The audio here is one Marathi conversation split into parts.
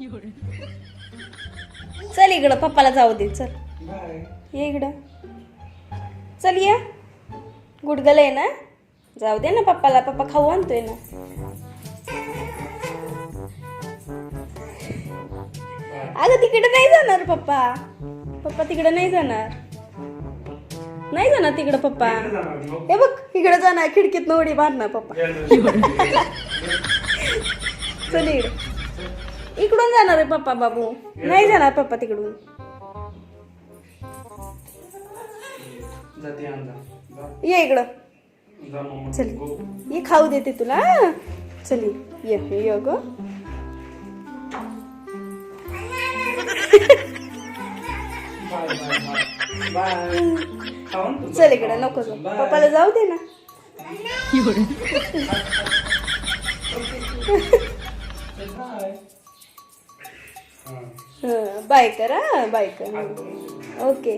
चल इकडं पप्पाला जाऊ दे चल. ये इकडं. चल ये. गुडगल आहे ना? जाऊ दे ना पप्पाला पप्पा खाऊ आणतोय ना. अगं तिकडे नाही जाणार पप्पा. पप्पा तिकडे नाही जाणार. नाही जाणार तिकडे पप्पा. हे बघ इकडे जाणार खिडकीत उडी मारणार पप्पा. चल इकडे. इकडून जाणार आहे पप्पा बाबू. नाही जाणार पप्पा तिकडून. ये इकडं. चल. ये खाऊ देते तुला हं? चल ये. ग बाय बाय बाय बाय खाऊन तू चल इकडं नको जाऊ. पप्पाला जाऊ दे ना. बाय हा. बाय कर बाय कर ओके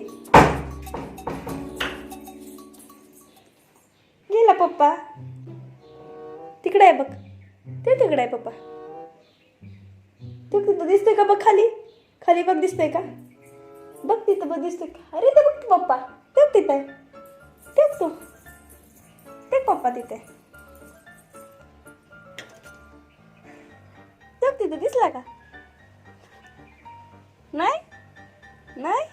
गेला पप्पा तिकडे आहे बघ ते तिकडे आहे पप्पा तू तिथं दिसतंय का बघ खाली खाली बघ दिसतंय का बघ तिथं बघ दिसतंय का अरे ते बघ पप्पा ते तिथं आहे तेच तू ते पप्पा तिथे ते तिथं दिसला का नाही नाही